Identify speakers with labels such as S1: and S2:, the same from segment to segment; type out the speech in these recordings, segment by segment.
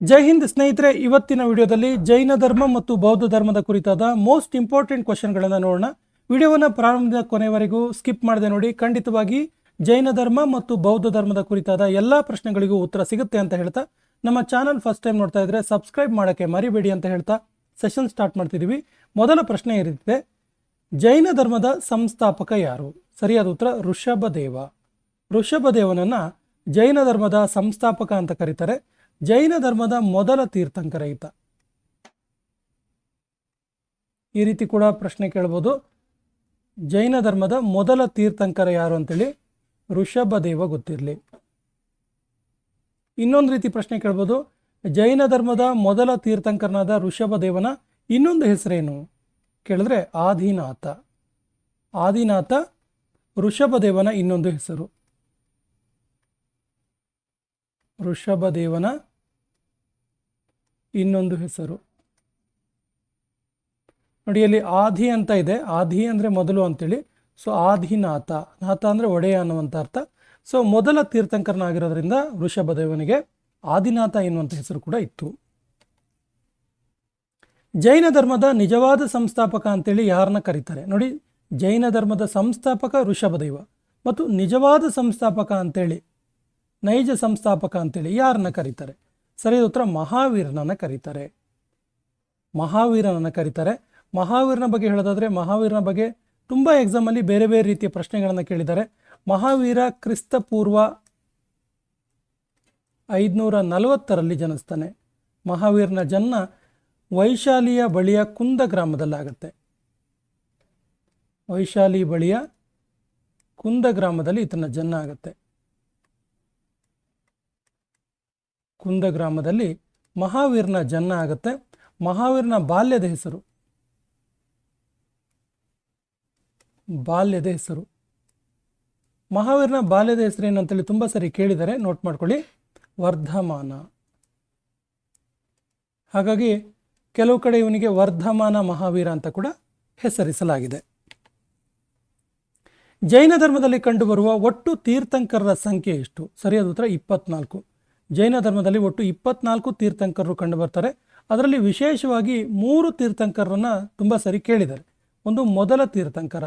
S1: ಜೈ ಹಿಂದ್ ಸ್ನೇಹಿತರೆ, ಇವತ್ತಿನ ವಿಡಿಯೋದಲ್ಲಿ ಜೈನ ಧರ್ಮ ಮತ್ತು ಬೌದ್ಧ ಧರ್ಮದ ಕುರಿತಾದ ಮೋಸ್ಟ್ ಇಂಪಾರ್ಟೆಂಟ್ ಕ್ವಶನ್ಗಳನ್ನು ನೋಡೋಣ. ವಿಡಿಯೋವನ್ನು ಪ್ರಾರಂಭದ ಕೊನೆವರೆಗೂ ಸ್ಕಿಪ್ ಮಾಡದೆ ನೋಡಿ, ಖಂಡಿತವಾಗಿ ಜೈನ ಧರ್ಮ ಮತ್ತು ಬೌದ್ಧ ಧರ್ಮದ ಕುರಿತಾದ ಎಲ್ಲ ಪ್ರಶ್ನೆಗಳಿಗೂ ಉತ್ತರ ಸಿಗುತ್ತೆ ಅಂತ ಹೇಳ್ತಾ, ನಮ್ಮ ಚಾನಲ್ ಫಸ್ಟ್ ಟೈಮ್ ನೋಡ್ತಾ ಇದ್ರೆ ಸಬ್ಸ್ಕ್ರೈಬ್ ಮಾಡೋಕ್ಕೆ ಮರಿಬೇಡಿ ಅಂತ ಹೇಳ್ತಾ ಸೆಷನ್ ಸ್ಟಾರ್ಟ್ ಮಾಡ್ತಿದ್ದೀವಿ ಮೊದಲ ಪ್ರಶ್ನೆ ಇರುತ್ತೆ ಜೈನ ಧರ್ಮದ ಸಂಸ್ಥಾಪಕ ಯಾರು? ಸರಿಯಾದ ಉತ್ತರ, ಋಷಭದೇವ. ಋಷಭದೇವನನ್ನ ಜೈನ ಧರ್ಮದ ಸಂಸ್ಥಾಪಕ ಅಂತ ಕರೀತಾರೆ. ಜೈನ ಧರ್ಮದ ಮೊದಲ ತೀರ್ಥಂಕರ ಈತ ಈ ರೀತಿ ಕೂಡ ಪ್ರಶ್ನೆ ಕೇಳ್ಬೋದು. ಜೈನ ಧರ್ಮದ ಮೊದಲ ತೀರ್ಥಂಕರ ಯಾರು ಅಂತೇಳಿ ಋಷಭದೇವ ಗೊತ್ತಿರಲಿ. ಇನ್ನೊಂದು ರೀತಿ ಪ್ರಶ್ನೆ ಕೇಳ್ಬೋದು. ಜೈನ ಧರ್ಮದ ಮೊದಲ ತೀರ್ಥಂಕರನಾದ ಋಷಭದೇವನ ಇನ್ನೊಂದು ಹೆಸರೇನು? ಕೇಳಿದ್ರೆ ಆದಿನಾಥ. ಆದಿನಾಥ ಋಷಭದೇವನ ಇನ್ನೊಂದು ಹೆಸರು. ಋಷಭದೇವನ ಇನ್ನೊಂದು ಹೆಸರು. ನೋಡಿ ಅಲ್ಲಿ ಆದಿ ಅಂತ ಇದೆ. ಆದಿ ಅಂದರೆ ಮೊದಲು ಅಂತೇಳಿ. ಸೊ ಆಧಿನಾಥ ನಾಥ ಅಂದರೆ ಒಡೆಯ ಅನ್ನುವಂಥ ಅರ್ಥ. ಸೊ, ಮೊದಲ ತೀರ್ಥಂಕರನಾಗಿರೋದ್ರಿಂದ ವೃಷಭದೇವನಿಗೆ ಆದಿನಾಥ ಎನ್ನುವಂಥ ಹೆಸರು ಕೂಡ ಇತ್ತು. ಜೈನ ಧರ್ಮದ ನಿಜವಾದ ಸಂಸ್ಥಾಪಕ ಅಂತೇಳಿ ಯಾರನ್ನ ಕರೀತಾರೆ? ನೋಡಿ, ಜೈನ ಧರ್ಮದ ಸಂಸ್ಥಾಪಕ ಋಷಭದೇವ ಮತ್ತು ನಿಜವಾದ ಸಂಸ್ಥಾಪಕ ಅಂತೇಳಿ ನೈಜ ಸಂಸ್ಥಾಪಕ ಅಂತೇಳಿ ಯಾರನ್ನ ಕರೀತಾರೆ? ಸರಿಯಾದ ಉತ್ತರ ಮಹಾವೀರನನ್ನ ಕರೀತಾರೆ. ಮಹಾವೀರನನ್ನ ಕರೀತಾರೆ. ಮಹಾವೀರನ ಬಗ್ಗೆ ಹೇಳೋದಾದ್ರೆ ಮಹಾವೀರನ ಬಗ್ಗೆ ತುಂಬ ಎಕ್ಸಾಮಲ್ಲಿ ಬೇರೆ ಬೇರೆ ರೀತಿಯ ಪ್ರಶ್ನೆಗಳನ್ನು ಕೇಳಿದ್ದಾರೆ. ಮಹಾವೀರ ಕ್ರಿಸ್ತ ಪೂರ್ವ ಐದುನೂರ ನಲವತ್ತರಲ್ಲಿ ಜನಿಸ್ತಾನೆ. ಮಹಾವೀರನ ಜನ್ಮ ವೈಶಾಲಿಯ ಬಳಿಯ ಕುಂದ ಗ್ರಾಮದಲ್ಲಾಗುತ್ತೆ. ವೈಶಾಲಿ ಬಳಿಯ ಕುಂದ ಗ್ರಾಮದಲ್ಲಿ ಈತನ ಜನ್ಮ ಆಗುತ್ತೆ. ಕುಂದ ಗ್ರಾಮದಲ್ಲಿ ಮಹಾವೀರನ ಜನ್ಮ ಆಗುತ್ತೆ. ಮಹಾವೀರನ ಬಾಲ್ಯದ ಹೆಸರು. ಬಾಲ್ಯದ ಹೆಸರು. ಮಹಾವೀರನ ಬಾಲ್ಯದ ಹೆಸರು ಏನಂತೇಳಿ ತುಂಬ ಸರಿ ಕೇಳಿದರೆ ನೋಟ್ ಮಾಡ್ಕೊಳ್ಳಿ. ವರ್ಧಮಾನ. ಹಾಗಾಗಿ ಕೆಲವು ಕಡೆ ಇವನಿಗೆ ವರ್ಧಮಾನ ಮಹಾವೀರ ಅಂತ ಕೂಡ ಹೆಸರಿಸಲಾಗಿದೆ. ಜೈನ ಧರ್ಮದಲ್ಲಿ ಕಂಡುಬರುವ ಒಟ್ಟು ತೀರ್ಥಂಕರರ ಸಂಖ್ಯೆ ಎಷ್ಟು? ಸರಿಯಾದ ಉತ್ತರ ಇಪ್ಪತ್ನಾಲ್ಕು. ಜೈನ ಧರ್ಮದಲ್ಲಿ ಒಟ್ಟು ಇಪ್ಪತ್ನಾಲ್ಕು ತೀರ್ಥಂಕರರು ಕಂಡುಬರ್ತಾರೆ. ಅದರಲ್ಲಿ ವಿಶೇಷವಾಗಿ ಮೂರು ತೀರ್ಥಂಕರರನ್ನ ತುಂಬ ಸರಿ ಕೇಳಿದ್ದಾರೆ. ಒಂದು ಮೊದಲ ತೀರ್ಥಂಕರ.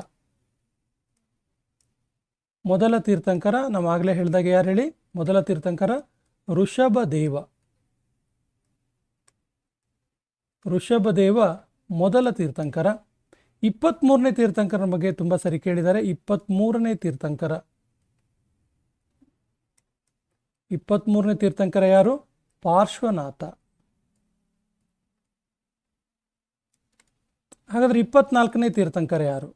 S1: ಮೊದಲ ತೀರ್ಥಂಕರ ನಾವು ಆಗಲೇ ಹೇಳಿದಾಗ ಯಾರು ಹೇಳಿ? ಮೊದಲ ತೀರ್ಥಂಕರ ಋಷಭ ದೇವ. ಋಷಭ ದೇವ ಮೊದಲ ತೀರ್ಥಂಕರ. ಇಪ್ಪತ್ತ್ಮೂರನೇ ತೀರ್ಥಂಕರನ ಬಗ್ಗೆ ತುಂಬ ಸರಿ ಕೇಳಿದ್ದಾರೆ. ಇಪ್ಪತ್ತ್ಮೂರನೇ ತೀರ್ಥಂಕರ. ಇಪ್ಪತ್ತ್ಮೂರನೇ ತೀರ್ಥಂಕರ ಯಾರು? ಪಾರ್ಶ್ವನಾಥ. ಹಾಗಾದ್ರೆ ಇಪ್ಪತ್ನಾಲ್ಕನೇ ತೀರ್ಥಂಕರ ಯಾರು?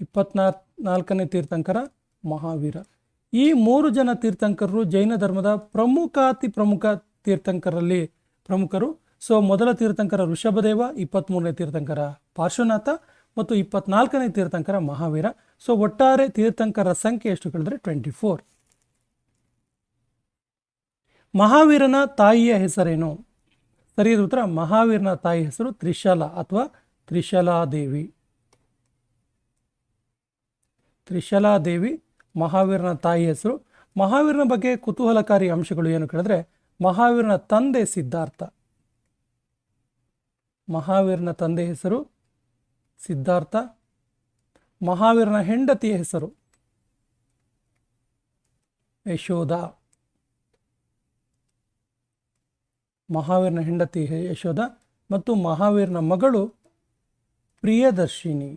S1: ಇಪ್ಪತ್ನಾಲ್ಕು ನಾಲ್ಕನೇ ತೀರ್ಥಂಕರ ಮಹಾವೀರ. ಈ ಮೂರು ಜನ ತೀರ್ಥಂಕರರು ಜೈನ ಧರ್ಮದ ಪ್ರಮುಖಾತಿ ಪ್ರಮುಖ ತೀರ್ಥಂಕರಲ್ಲಿ ಪ್ರಮುಖರು. ಸೊ, ಮೊದಲ ತೀರ್ಥಂಕರ ಋಷಭದೇವ ಇಪ್ಪತ್ತ್ಮೂರನೇ ತೀರ್ಥಂಕರ ಪಾರ್ಶ್ವನಾಥ ಮತ್ತು ಇಪ್ಪತ್ನಾಲ್ಕನೇ ತೀರ್ಥಂಕರ ಮಹಾವೀರ. ಸೊ ಒಟ್ಟಾರೆ ತೀರ್ಥಂಕರ ಸಂಖ್ಯೆ ಎಷ್ಟು ಕೇಳಿದ್ರೆ ಟ್ವೆಂಟಿ ಫೋರ್. ಮಹಾವೀರನ ತಾಯಿಯ ಹೆಸರೇನು? ಸರಿಯಾದ ಉತ್ತರ, ಮಹಾವೀರನ ತಾಯಿ ಹೆಸರು ತ್ರಿಶಾಲ ಅಥವಾ ತ್ರಿಶಲಾದೇವಿ. ತ್ರಿಶಲಾದೇವಿ, ಮಹಾವೀರನ ತಾಯಿ ಹೆಸರು. ಮಹಾವೀರನ ಬಗ್ಗೆ ಕುತೂಹಲಕಾರಿ ಅಂಶಗಳು ಏನು ಕೇಳಿದ್ರೆ, ಮಹಾವೀರನ ತಂದೆ ಸಿದ್ಧಾರ್ಥ. ಮಹಾವೀರನ ತಂದೆ ಹೆಸರು ಸಿದ್ಧಾರ್ಥ ಮಹಾವೀರನ ಹೆಂಡತಿಯ ಹೆಸರು ಯಶೋಧ. ಮಹಾವೀರನ ಹೆಂಡತಿ ಯಶೋಧ ಮತ್ತು ಮಹಾವೀರನ ಮಗಳು ಪ್ರಿಯದರ್ಶಿನಿ.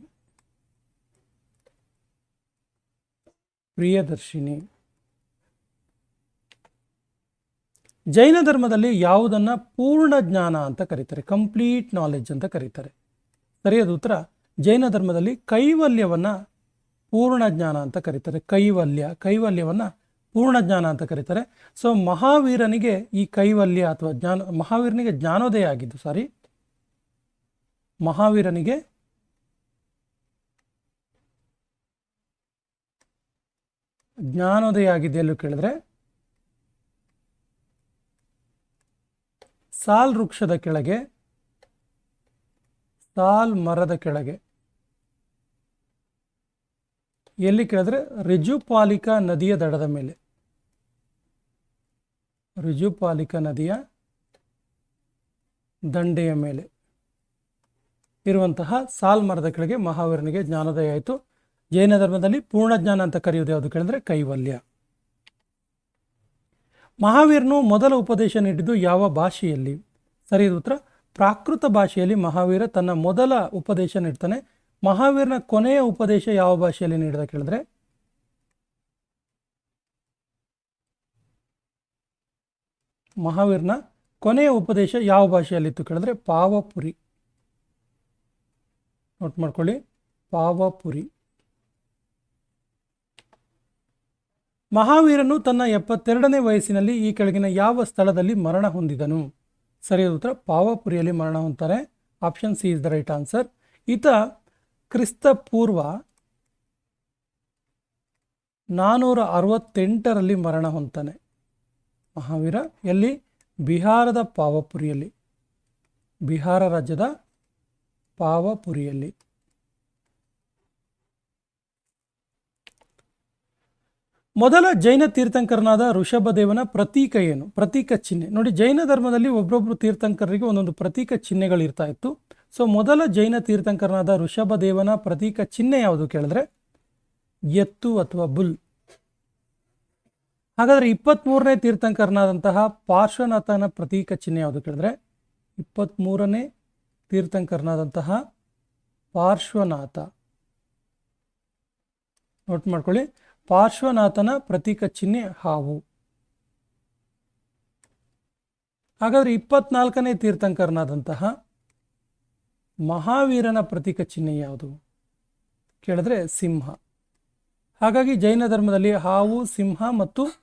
S1: ಪ್ರಿಯದರ್ಶಿನಿ. ಜೈನ ಧರ್ಮದಲ್ಲಿ ಯಾವುದನ್ನು ಪೂರ್ಣ ಜ್ಞಾನ ಅಂತ ಕರೀತಾರೆ, ಕಂಪ್ಲೀಟ್ ನಾಲೆಡ್ಜ್ ಅಂತ ಕರೀತಾರೆ. ಸರಿಯಾದ ಉತ್ತರ ಜೈನ ಧರ್ಮದಲ್ಲಿ ಕೈವಲ್ಯವನ್ನು ಪೂರ್ಣ ಜ್ಞಾನ ಅಂತ ಕರೀತಾರೆ. ಕೈವಲ್ಯ, ಕೈವಲ್ಯವನ್ನು ಪೂರ್ಣ ಜ್ಞಾನ ಅಂತ ಕರೀತಾರೆ. ಸೊ ಮಹಾವೀರನಿಗೆ ಈ ಕೈವಲ್ಯ ಅಥವಾ ಜ್ಞಾನ, ಮಹಾವೀರನಿಗೆ ಜ್ಞಾನೋದಯ ಆಗಿದ್ದು ಸಾರಿ ಮಹಾವೀರನಿಗೆ ಜ್ಞಾನೋದಯ ಆಗಿದೆ ಎಲ್ಲೂ ಕೇಳಿದ್ರೆ. ಸಾಲ್ ವೃಕ್ಷದ ಕೆಳಗೆ, ಸಾಲ್ ಮರದ ಕೆಳಗೆ. ಎಲ್ಲಿ ಕೇಳಿದ್ರೆ ರಿಜುಪಾಲಿಕಾ ನದಿಯ ದಡದ ಮೇಲೆ. ರಿಜುಪಾಲಿಕಾ ನದಿಯ ದಂಡೆಯ ಮೇಲೆ. ಇರುವಂತಹ ಸಾಲ್ ಮರದ ಕೆಳಗೆ ಮಹಾವೀರನಿಗೆ ಜ್ಞಾನೋದಯ ಆಯಿತು. ಜೈನ ಧರ್ಮದಲ್ಲಿ ಪೂರ್ಣ ಜ್ಞಾನ ಅಂತ ಕರೆಯುವುದು ಯಾವುದು ಕೇಳಿದ್ರೆ ಕೈವಲ್ಯ. ಮಹಾವೀರನು ಮೊದಲ ಉಪದೇಶ ನೀಡಿದ್ದು ಯಾವ ಭಾಷೆಯಲ್ಲಿ? ಸರಿ ಉತ್ತರ, ಪ್ರಾಕೃತ ಭಾಷೆಯಲ್ಲಿ ಮಹಾವೀರ ತನ್ನ ಮೊದಲ ಉಪದೇಶ ನೀಡ್ತಾನೆ ಮಹಾವೀರನ ಕೊನೆಯ ಉಪದೇಶ ಯಾವ ಭಾಷೆಯಲ್ಲಿ ನೀಡಿದ ಕೇಳಿದ್ರೆ? ಮಹಾವೀರನ ಕೊನೆಯ ಉಪದೇಶ ಯಾವ ಭಾಷೆಯಲ್ಲಿತ್ತು ಕೇಳಿದ್ರೆ ಪಾವಪುರಿ. ನೋಟ್ ಮಾಡ್ಕೊಳ್ಳಿ. ಪಾವಪುರಿ. ಮಹಾವೀರನು ತನ್ನ ಎಪ್ಪತ್ತೆರಡನೇ ವಯಸ್ಸಿನಲ್ಲಿ ಈ ಕೆಳಗಿನ ಯಾವ ಸ್ಥಳದಲ್ಲಿ ಮರಣ ಹೊಂದಿದನು? ಸರಿಯಾದ ಉತ್ತರ ಪಾವಪುರಿಯಲ್ಲಿ ಮರಣ ಹೊಂದ್ತಾರೆ. Option C is the right answer. ಈತ ಕ್ರಿಸ್ತ ಪೂರ್ವ ನಾನ್ನೂರ ಅರವತ್ತೆಂಟರಲ್ಲಿ ಮರಣ ಹೊಂತಾನೆ ಮಹಾವೀರ, ಎಲ್ಲಿ? ಬಿಹಾರದ ಪಾವಪುರಿಯಲ್ಲಿ. ಬಿಹಾರ ರಾಜ್ಯದ ಪಾವಪುರಿಯಲ್ಲಿ. ಮೊದಲ ಜೈನ ತೀರ್ಥಂಕರನಾದ ಋಷಭದೇವನ ಪ್ರತೀಕ ಏನು? ಪ್ರತೀಕ ಚಿಹ್ನೆ. ನೋಡಿ, ಜೈನ ಧರ್ಮದಲ್ಲಿ ಒಬ್ಬೊಬ್ಬರು ತೀರ್ಥಂಕರರಿಗೆ ಒಂದೊಂದು ಪ್ರತೀಕ ಚಿಹ್ನೆಗಳಿರ್ತಾ ಇತ್ತು. ಸೊ ಮೊದಲ ಜೈನ ತೀರ್ಥಂಕರನಾದ ಋಷಭದೇವನ ಪ್ರತೀಕ ಚಿಹ್ನೆ ಯಾವುದು ಕೇಳಿದ್ರೆ? ಎತ್ತು ಅಥವಾ ಬುಲ್. ಹಾಗಾದರೆ ಇಪ್ಪತ್ತ್ಮೂರನೇ ತೀರ್ಥಂಕರನಾದಂತಹ ಪಾರ್ಶ್ವನಾಥನ ಪ್ರತೀಕ ಚಿಹ್ನೆ ಯಾವುದು ಕೇಳಿದ್ರೆ? ಇಪ್ಪತ್ತ್ಮೂರನೇ ತೀರ್ಥಂಕರನಾದಂತಹ ಪಾರ್ಶ್ವನಾಥ. ನೋಟ್ ಮಾಡ್ಕೊಳ್ಳಿ. ಪಾರ್ಶ್ವನಾಥನ ಪ್ರತೀಕ ಚಿಹ್ನೆ ಹಾವು. ಹಾಗಾದರೆ ಇಪ್ಪತ್ನಾಲ್ಕನೇ ತೀರ್ಥಂಕರನಾದಂತಹ ಮಹಾವೀರನ ಪ್ರತೀಕ ಚಿಹ್ನೆ ಯಾವುದು? ಕೇಳಿದ್ರೆ ಸಿಂಹ. ಹಾಗಾಗಿ ಜೈನ ಧರ್ಮದಲ್ಲಿ ಹಾವು, ಸಿಂಹ ಮತ್ತು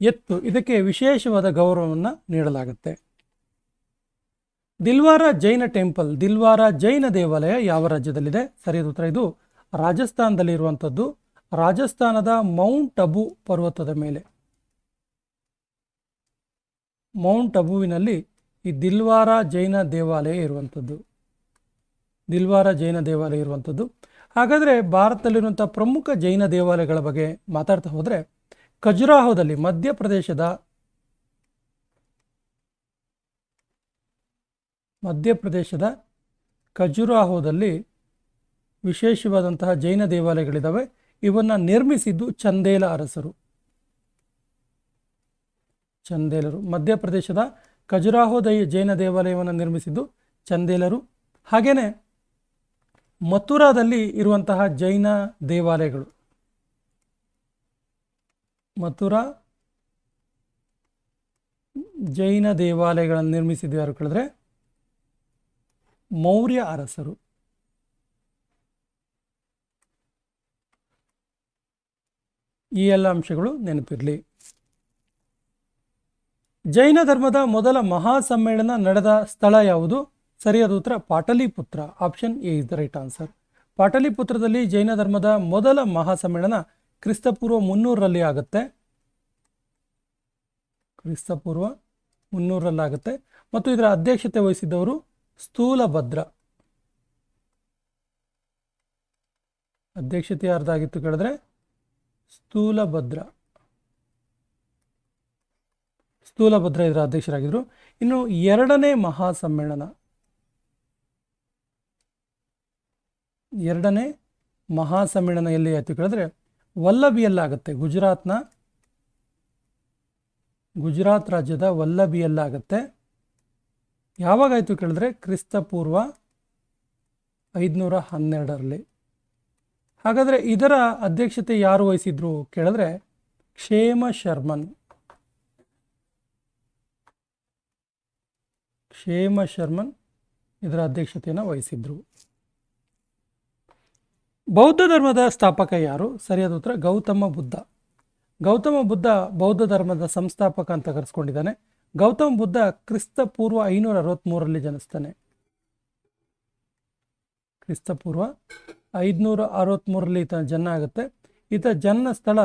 S1: ಎತ್ತು ಇದಕ್ಕೆ ವಿಶೇಷವಾದ ಗೌರವವನ್ನು ನೀಡಲಾಗುತ್ತೆ. ದಿಲ್ವಾರ ಜೈನ ಟೆಂಪಲ್, ದಿಲ್ವಾರ ಜೈನ ದೇವಾಲಯ ಯಾವ ರಾಜ್ಯದಲ್ಲಿದೆ? ಸರಿಯಾದ ಉತ್ತರ ಇದು ರಾಜಸ್ಥಾನದಲ್ಲಿರುವಂಥದ್ದು. ರಾಜಸ್ಥಾನದ ಮೌಂಟ್ ಅಬು ಪರ್ವತದ ಮೇಲೆ. ಮೌಂಟ್ ಅಬುವಿನಲ್ಲಿ ಈ ದಿಲ್ವಾರ ಜೈನ ದೇವಾಲಯ ಇರುವಂಥದ್ದು. ದಿಲ್ವಾರ ಜೈನ ದೇವಾಲಯ ಇರುವಂಥದ್ದು. ಹಾಗಾದರೆ ಭಾರತದಲ್ಲಿರುವಂಥ ಪ್ರಮುಖ ಜೈನ ದೇವಾಲಯಗಳ ಬಗ್ಗೆ ಮಾತಾಡ್ತಾ ಹೋದರೆ ಖಜುರಾಹೋದಲ್ಲಿ ಮಧ್ಯಪ್ರದೇಶದ ಮಧ್ಯಪ್ರದೇಶದ ಖಜುರಾಹೋದಲ್ಲಿ ವಿಶೇಷವಾದಂತಹ ಜೈನ ದೇವಾಲಯಗಳಿದ್ದಾವೆ ಇವನ್ನು ನಿರ್ಮಿಸಿದ್ದು ಚಂದೇಲ ಅರಸರು. ಚಂದೇಲರು. ಮಧ್ಯಪ್ರದೇಶದ ಖಜುರಾಹೋದಯ ಜೈನ ದೇವಾಲಯವನ್ನು ನಿರ್ಮಿಸಿದ್ದು ಚಂದೇಲರು. ಹಾಗೆಯೇ ಮಥುರಾದಲ್ಲಿ ಇರುವಂತಹ ಜೈನ ದೇವಾಲಯಗಳು. ಮಥುರಾ ಜೈನ ದೇವಾಲಯಗಳನ್ನು ನಿರ್ಮಿಸಿದ್ದು ಯಾರು ಕೇಳಿದ್ರೆ ಮೌರ್ಯ ಅರಸರು. ಈ ಎಲ್ಲ ಅಂಶಗಳು ನೆನಪಿರಲಿ. ಜೈನ ಧರ್ಮದ ಮೊದಲ ಮಹಾಸಮ್ಮೇಳನ ನಡೆದ ಸ್ಥಳ ಯಾವುದು? ಸರಿಯಾದ ಉತ್ತರ, Pataliputra. Option A is the right answer ಪಾಟಲಿಪುತ್ರದಲ್ಲಿ ಜೈನ ಧರ್ಮದ ಮೊದಲ ಮಹಾಸಮ್ಮೇಳನ ಕ್ರಿಸ್ತಪೂರ್ವ ಮುನ್ನೂರರಲ್ಲಿ ಆಗುತ್ತೆ. ಕ್ರಿಸ್ತಪೂರ್ವ ಮುನ್ನೂರಲ್ಲಾಗುತ್ತೆ ಮತ್ತು ಇದರ ಅಧ್ಯಕ್ಷತೆ ವಹಿಸಿದ್ದವರು ಸ್ಥೂಲಭದ್ರ. ಅಧ್ಯಕ್ಷತೆ ಯಾರ್ದಾಗಿತ್ತು ಕೇಳಿದ್ರೆ? ಸ್ಥೂಲಭದ್ರ. ಸ್ಥೂಲಭದ್ರ ಇದರ ಅಧ್ಯಕ್ಷರಾಗಿದ್ದರು ಇನ್ನು ಎರಡನೇ ಮಹಾಸಮ್ಮೇಳನ ಎರಡನೇ ಮಹಾಸಮ್ಮೇಳನ ಎಲ್ಲಿ ಆಯಿತು ಕೇಳಿದ್ರೆ, ವಲ್ಲಭಿಯಲ್ಲಾಗುತ್ತೆ. ಗುಜರಾತ್ನ, ಗುಜರಾತ್ ರಾಜ್ಯದ ವಲ್ಲಭಿಯಲ್ಲಾಗತ್ತೆ. ಯಾವಾಗಾಯಿತು ಕೇಳಿದ್ರೆ, ಕ್ರಿಸ್ತಪೂರ್ವ ಐದುನೂರ ಹನ್ನೆರಡರಲ್ಲಿ. ಹಾಗಾದರೆ ಇದರ ಅಧ್ಯಕ್ಷತೆ ಯಾರು ವಹಿಸಿದ್ರು ಕೇಳಿದ್ರೆ, ಕ್ಷೇಮ ಶರ್ಮನ್. ಕ್ಷೇಮ ಶರ್ಮನ್ ಇದರ ಅಧ್ಯಕ್ಷತೆಯನ್ನು ವಹಿಸಿದ್ರು. ಬೌದ್ಧ ಧರ್ಮದ ಸ್ಥಾಪಕ ಯಾರು? ಸರಿಯಾದ ಉತ್ತರ, ಗೌತಮ ಬುದ್ಧ. ಗೌತಮ ಬುದ್ಧ ಬೌದ್ಧ ಧರ್ಮದ ಸಂಸ್ಥಾಪಕ ಅಂತ ಕರೆಸ್ಕೊಂಡಿದ್ದಾನೆ. ಗೌತಮ ಬುದ್ಧ ಕ್ರಿಸ್ತ ಪೂರ್ವ ಐನೂರ ಅರವತ್ತ್ಮೂರರಲ್ಲಿ ಜನಿಸ್ತಾನೆ. ಕ್ರಿಸ್ತ ಪೂರ್ವ ಐದುನೂರ ಅರವತ್ತ್ಮೂರರಲ್ಲಿ ಈತನ ಜನ್ಮ ಆಗುತ್ತೆ. ಈತ ಜನ್ಮ ಸ್ಥಳ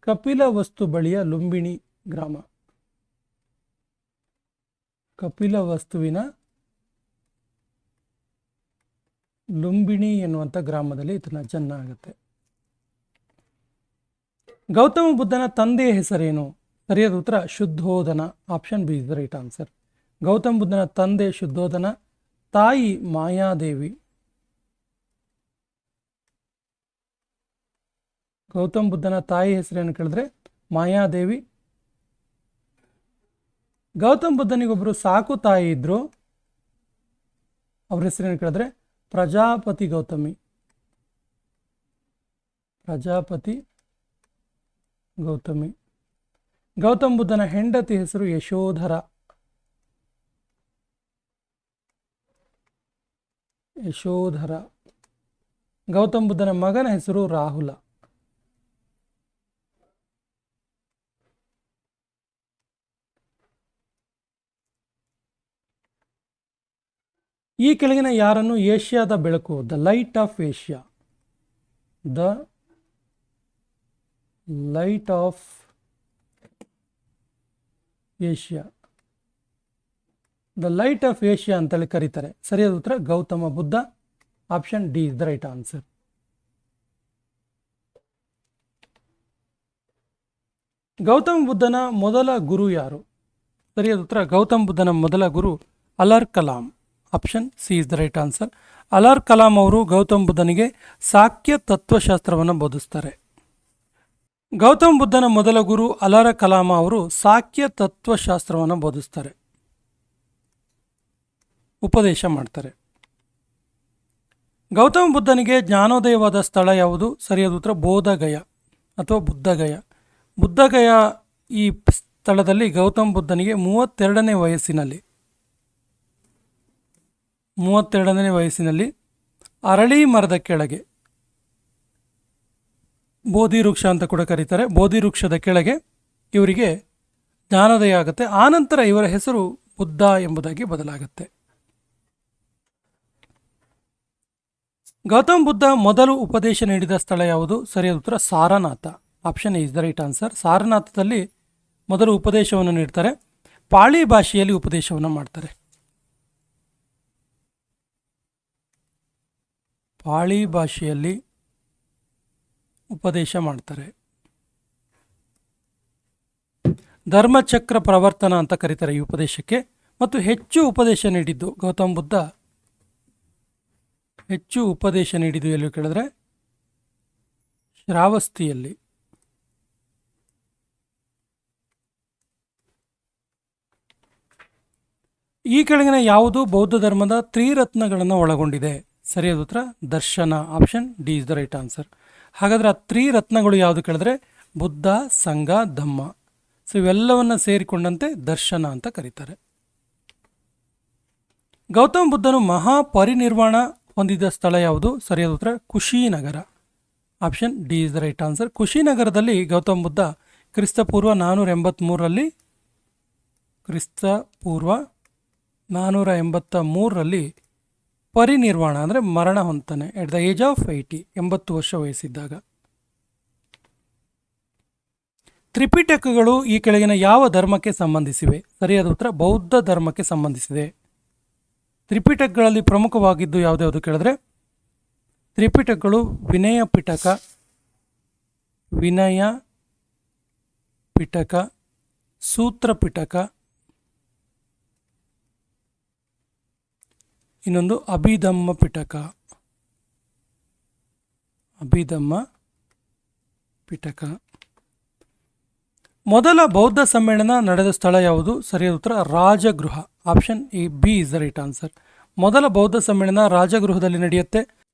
S1: ಕಪಿಲ ವಸ್ತು ಬಳಿಯ ಲುಂಬಿಣಿ ಗ್ರಾಮ. ಕಪಿಲ ವಸ್ತುವಿನ ಲುಂಬಿಣಿ ಎನ್ನುವಂಥ ಗ್ರಾಮದಲ್ಲಿ ಈತನ ಜನ್ಮ ಆಗುತ್ತೆ. ಗೌತಮ ಬುದ್ಧನ ತಂದೆಯ ಹೆಸರೇನು? ಸರಿಯಾದ ಉತ್ತರ Shuddhodana option B is right answer Gautama ಬುದ್ಧನ ತಂದೆ ಶುದ್ಧೋಧನ ತಾಯಿ ಮಾಯಾದೇವಿ. ಗೌತಮ್ ಬುದ್ಧನ ತಾಯಿ ಹೆಸರೇನು ಕೇಳಿದ್ರೆ? ಮಾಯಾದೇವಿ. ಗೌತಮ್ ಬುದ್ಧನಿಗೊಬ್ಬರು ಸಾಕು ತಾಯಿ ಇದ್ರು, ಅವ್ರ ಹೆಸರೇನು ಕೇಳಿದ್ರೆ? ಪ್ರಜಾಪತಿ ಗೌತಮಿ. ಪ್ರಜಾಪತಿ ಗೌತಮಿ. ಗೌತಮ್ ಬುದ್ಧನ ಹೆಂಡತಿ ಹೆಸರು ಯಶೋಧರ. ಯಶೋಧರ. ಗೌತಮ್ ಬುದ್ಧನ ಮಗನ ಹೆಸರು ರಾಹುಲ. ಈ ಕೆಳಗಿನ ಯಾರನ್ನು ಏಷ್ಯಾದ ಬೆಳಕು the light of Asia the light of Asia the light of Asia ಅಂತೇಳಿ ಕರೀತಾರೆ. ಸರಿಯಾದ ಉತ್ತರ, Gautama Buddha. Option D is the right answer Gautama ಬುದ್ಧನ ಮೊದಲ ಗುರು ಯಾರು? ಸರಿಯಾದ ಉತ್ತರ, ಗೌತಮ್ ಬುದ್ಧನ ಮೊದಲ ಗುರು Alar Kalam option C is the right answer Alar Kalam ಅವರು ಗೌತಮ್ ಬುದ್ಧನಿಗೆ ಸಾಕ್ಯ ತತ್ವಶಾಸ್ತ್ರವನ್ನು ಬೋಧಿಸ್ತಾರೆ ಗೌತಮ್ ಬುದ್ಧನ ಮೊದಲ ಗುರು ಅಲಾರ ಕಲಾಮ ಅವರು ಸಾಕ್ಯ ತತ್ವಶಾಸ್ತ್ರವನ್ನು ಬೋಧಿಸ್ತಾರೆ ಉಪದೇಶ ಮಾಡ್ತಾರೆ. ಗೌತಮ ಬುದ್ಧನಿಗೆ ಜ್ಞಾನೋದಯವಾದ ಸ್ಥಳ ಯಾವುದು? ಸರಿಯಾದ ಉತ್ತರ ಬೋಧಗಯ ಅಥವಾ ಬುದ್ಧಗಯ ಬುದ್ಧಗಯ ಈ ಸ್ಥಳದಲ್ಲಿ ಗೌತಮ ಬುದ್ಧನಿಗೆ ಮೂವತ್ತೆರಡನೇ ವಯಸ್ಸಿನಲ್ಲಿ ಮೂವತ್ತೆರಡನೇ ವಯಸ್ಸಿನಲ್ಲಿ ಅರಳಿ ಮರದ ಕೆಳಗೆ ಬೋಧಿ ವೃಕ್ಷ ಅಂತ ಕೂಡ ಕರೀತಾರೆ. ಬೋಧಿ ವೃಕ್ಷದ ಕೆಳಗೆ ಇವರಿಗೆ ಜ್ಞಾನೋದಯ ಆಗುತ್ತೆ. ಆನಂತರ ಇವರ ಹೆಸರು ಬುದ್ಧ ಎಂಬುದಾಗಿ ಬದಲಾಗುತ್ತೆ. ಗೌತಮ್ ಬುದ್ಧ ಮೊದಲು ಉಪದೇಶ ನೀಡಿದ ಸ್ಥಳ ಯಾವುದು? ಸರಿಯಾದ ಉತ್ತರ Sarnath. Option is the right answer ಸಾರನಾಥದಲ್ಲಿ ಮೊದಲು ಉಪದೇಶವನ್ನು ನೀಡ್ತಾರೆ. ಪಾಳಿ ಭಾಷೆಯಲ್ಲಿ ಉಪದೇಶವನ್ನು ಮಾಡ್ತಾರೆ. ಪಾಳಿ ಭಾಷೆಯಲ್ಲಿ ಉಪದೇಶ ಮಾಡ್ತಾರೆ. ಧರ್ಮಚಕ್ರ ಪ್ರವರ್ತನ ಅಂತ ಕರೀತಾರೆ ಈ ಉಪದೇಶಕ್ಕೆ. ಮತ್ತು ಹೆಚ್ಚು ಉಪದೇಶ ನೀಡಿದ್ದು ಗೌತಮ್ ಬುದ್ಧ. ಹೆಚ್ಚು ಉಪದೇಶ ನೀಡಿದ್ದು ಎಲ್ಲೂ ಕೇಳಿದ್ರೆ ಶ್ರಾವಸ್ತಿಯಲ್ಲಿ. ಈ ಕೆಳಗಿನ ಯಾವುದು ಬೌದ್ಧ ಧರ್ಮದ ತ್ರಿರತ್ನಗಳನ್ನು ಒಳಗೊಂಡಿದೆ. ಸರಿಯಾದ ಉತ್ತರ, ದರ್ಶನ option D is the right answer ಹಾಗಾದ್ರೆ ಆ ತ್ರಿರತ್ನಗಳು ಯಾವುದು ಕೇಳಿದ್ರೆ? ಬುದ್ಧ, ಸಂಘ, ಧಮ್ಮ. ಸೊ ಇವೆಲ್ಲವನ್ನು ಸೇರಿಕೊಂಡಂತೆ ದರ್ಶನ ಅಂತ ಕರೀತಾರೆ. ಗೌತಮ ಬುದ್ಧನು ಮಹಾಪರಿನಿರ್ವಾಣ ಹೊಂದಿದ ಸ್ಥಳ ಯಾವುದು? ಸರಿಯಾದ ಉತ್ತರ, Kushinagar. Option D is the right answer ಕುಶಿನಗರದಲ್ಲಿ Gautama Buddha ಕ್ರಿಸ್ತಪೂರ್ವ ನಾನ್ನೂರ ಎಂಬತ್ತ್ಮೂರರಲ್ಲಿ ಕ್ರಿಸ್ತಪೂರ್ವ ನಾನ್ನೂರ ಎಂಬತ್ತ ಮೂರರಲ್ಲಿ ಪರಿನಿರ್ವಾಣ ಅಂದರೆ ಮರಣ ಹೊಂತಾನೆ at the age of eighty ಎಂಬತ್ತು ವರ್ಷ ವಯಸ್ಸಿದ್ದಾಗ. ತ್ರಿಪಿಟಕಗಳು ಈ ಕೆಳಗಿನ ಯಾವ ಧರ್ಮಕ್ಕೆ ಸಂಬಂಧಿಸಿವೆ? ಸರಿಯಾದ ಉತ್ತರ, ಬೌದ್ಧ ಧರ್ಮಕ್ಕೆ ಸಂಬಂಧಿಸಿದೆ. ತ್ರಿಪಿಟಕಗಳಲ್ಲಿ ಪ್ರಮುಖವಾಗಿದ್ದು ಯಾವುದ್ಯಾವುದು ಕೇಳಿದ್ರೆ? ತ್ರಿಪಿಟಕಗಳು ವಿನಯ ಪಿಟಕ ವಿನಯ ಪಿಟಕ, ಸೂತ್ರ ಪಿಟಕ ಇನ್ನೊಂದು ಅಭಿಧಮ್ಮ ಪಿಟಕ. ಅಭಿಧಮ್ಮ ಪಿಟಕ. ಮೊದಲ ಬೌದ್ಧ ಸಮ್ಮೇಳನ ನಡೆದ ಸ್ಥಳ ಯಾವುದು? ಸರಿಯಾದ ಉತ್ತರ, Rajagriha. Option A, B is the right answer. ಮೊದಲ ಬೌದ್ಧ ಸಮ್ಮೇಳನ ರಾಜಗೃಹದಲ್ಲಿ ನಡೆಯುತ್ತೆ.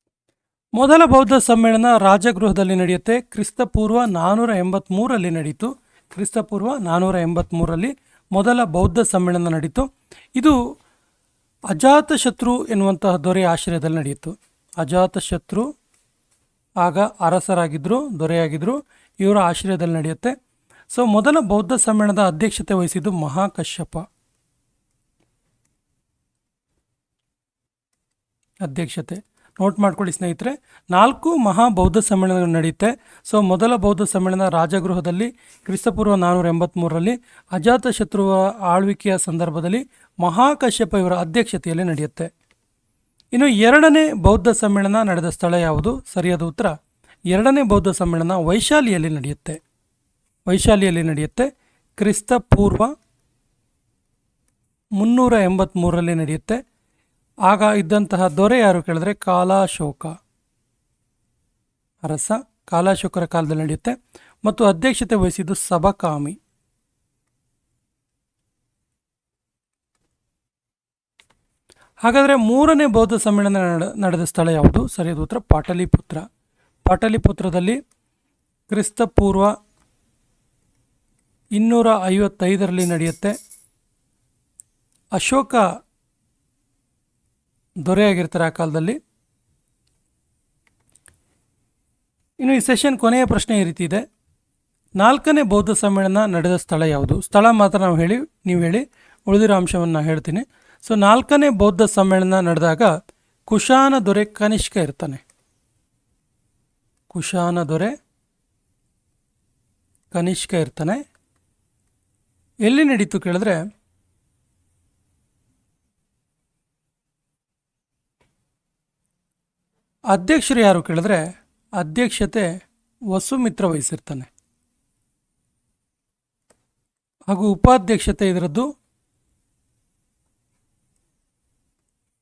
S1: ಮೊದಲ ಬೌದ್ಧ ಸಮ್ಮೇಳನ ರಾಜಗೃಹದಲ್ಲಿ ನಡೆಯುತ್ತೆ. ಕ್ರಿಸ್ತಪೂರ್ವ ನಾನ್ನೂರ ಎಂಬತ್ತ್ಮೂರಲ್ಲಿ ನಡೀತು. ಕ್ರಿಸ್ತಪೂರ್ವ ನಾನ್ನೂರ ಎಂಬತ್ತ್ಮೂರಲ್ಲಿ ಮೊದಲ ಬೌದ್ಧ ಸಮ್ಮೇಳನ ನಡೀತು. ಇದು ಅಜಾತಶತ್ರು ಎನ್ನುವಂತಹ ದೊರೆ ಆಶ್ರಯದಲ್ಲಿ ನಡೆಯಿತು. ಅಜಾತಶತ್ರು ಆಗ ಅರಸರಾಗಿದ್ದರು ದೊರೆಯಾಗಿದ್ದರು ಇವರ ಆಶ್ರಯದಲ್ಲಿ ನಡೆಯುತ್ತೆ. ಸೊ ಮೊದಲ ಬೌದ್ಧ ಸಮ್ಮೇಳನದ ಅಧ್ಯಕ್ಷತೆ ವಹಿಸಿದ್ದು ಮಹಾಕಶ್ಯಪ. ಅಧ್ಯಕ್ಷತೆ. ನೋಟ್ ಮಾಡ್ಕೊಳ್ಳಿ ಸ್ನೇಹಿತರೆ. ನಾಲ್ಕು ಮಹಾ ಬೌದ್ಧ ಸಮ್ಮೇಳನಗಳು ನಡೆಯುತ್ತೆ. ಸೊ, ಮೊದಲ ಬೌದ್ಧ ಸಮ್ಮೇಳನ ರಾಜಗೃಹದಲ್ಲಿ ಕ್ರಿಸ್ತಪೂರ್ವ ನಾನ್ನೂರ ಅಜಾತ ಶತ್ರುವ ಆಳ್ವಿಕೆಯ ಸಂದರ್ಭದಲ್ಲಿ ಮಹಾಕಶ್ಯಪ ಇವರ ಅಧ್ಯಕ್ಷತೆಯಲ್ಲಿ ನಡೆಯುತ್ತೆ. ಇನ್ನು ಎರಡನೇ ಬೌದ್ಧ ಸಮ್ಮೇಳನ ನಡೆದ ಸ್ಥಳ ಯಾವುದು? ಸರಿಯಾದ ಉತ್ತರ, ಎರಡನೇ ಬೌದ್ಧ ಸಮ್ಮೇಳನ ವೈಶಾಲಿಯಲ್ಲಿ ನಡೆಯುತ್ತೆ. ವೈಶಾಲಿಯಲ್ಲಿ ನಡೆಯುತ್ತೆ. ಕ್ರಿಸ್ತಪೂರ್ವ ಮುನ್ನೂರ ಎಂಬತ್ತ್ಮೂರರಲ್ಲಿ ನಡೆಯುತ್ತೆ. ಆಗ ಇದ್ದಂತಹ ದೊರೆ ಯಾರು ಕೇಳಿದ್ರೆ ಕಾಲಾಶೋಕ. ಅರಸ ಕಾಲಾಶೋಕರ ಕಾಲದಲ್ಲಿ ನಡೆಯುತ್ತೆ. ಮತ್ತು ಅಧ್ಯಕ್ಷತೆ ವಹಿಸಿದ್ದು ಸಬಕಾಮಿ ಹಾಗಾದರೆ ಮೂರನೇ ಬೌದ್ಧ ಸಮ್ಮೇಳನ ನಡೆ- ನಡೆದ ಸ್ಥಳ ಯಾವುದು? ಸರಿಯಾದ ಉತ್ತರ, ಪಾಟಲಿಪುತ್ರ. ಪಾಟಲಿಪುತ್ರದಲ್ಲಿ ಕ್ರಿಸ್ತಪೂರ್ವ ಇನ್ನೂರ ಐವತ್ತೈದರಲ್ಲಿ ನಡೆಯುತ್ತೆ. ಅಶೋಕ ದೊರೆಯಾಗಿರ್ತಾರೆ ಆ ಕಾಲದಲ್ಲಿ. ಇನ್ನು ಈ ಸೆಷನ್ ಕೊನೆಯ ಪ್ರಶ್ನೆ ಈ ರೀತಿ ಇದೆ. ನಾಲ್ಕನೇ ಬೌದ್ಧ ಸಮ್ಮೇಳನ ನಡೆದ ಸ್ಥಳ ಯಾವುದು? ಸ್ಥಳ ಮಾತ್ರ ನಾವು ಹೇಳಿ, ನೀವು ಹೇಳಿ, ಉಳಿದಿರೋ ಅಂಶವನ್ನು ನಾನು ಹೇಳ್ತೀನಿ. ಸೊ, ನಾಲ್ಕನೇ ಬೌದ್ಧ ಸಮ್ಮೇಳನ ನಡೆದಾಗ ಕುಶಾನ ದೊರೆ ಕನಿಷ್ಕ ಇರ್ತಾನೆ. ಕುಶಾನ ದೊರೆ ಕನಿಷ್ಕ ಇರ್ತಾನೆ. ಎಲ್ಲಿ ನಡೀತು ಕೇಳಿದ್ರೆ ಅಧ್ಯಕ್ಷರು ಯಾರು ಕೇಳಿದ್ರೆ ಅಧ್ಯಕ್ಷತೆ ವಸುಮಿತ್ರ ವಹಿಸಿರ್ತಾನೆ. ಹಾಗೂ ಉಪಾಧ್ಯಕ್ಷತೆ ಇದರದ್ದು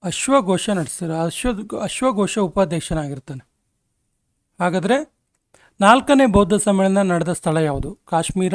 S1: ಅಶ್ವಘೋಷ ನಡೆಸ್ತಾರೆ ಅಶ್ವ ಅಶ್ವಘೋಷ ಉಪಾಧ್ಯಕ್ಷನಾಗಿರ್ತಾನೆ. ಹಾಗಾದರೆ ನಾಲ್ಕನೇ ಬೌದ್ಧ ಸಮ್ಮೇಳನ ನಡೆದ ಸ್ಥಳ ಯಾವುದು? ಕಾಶ್ಮೀರ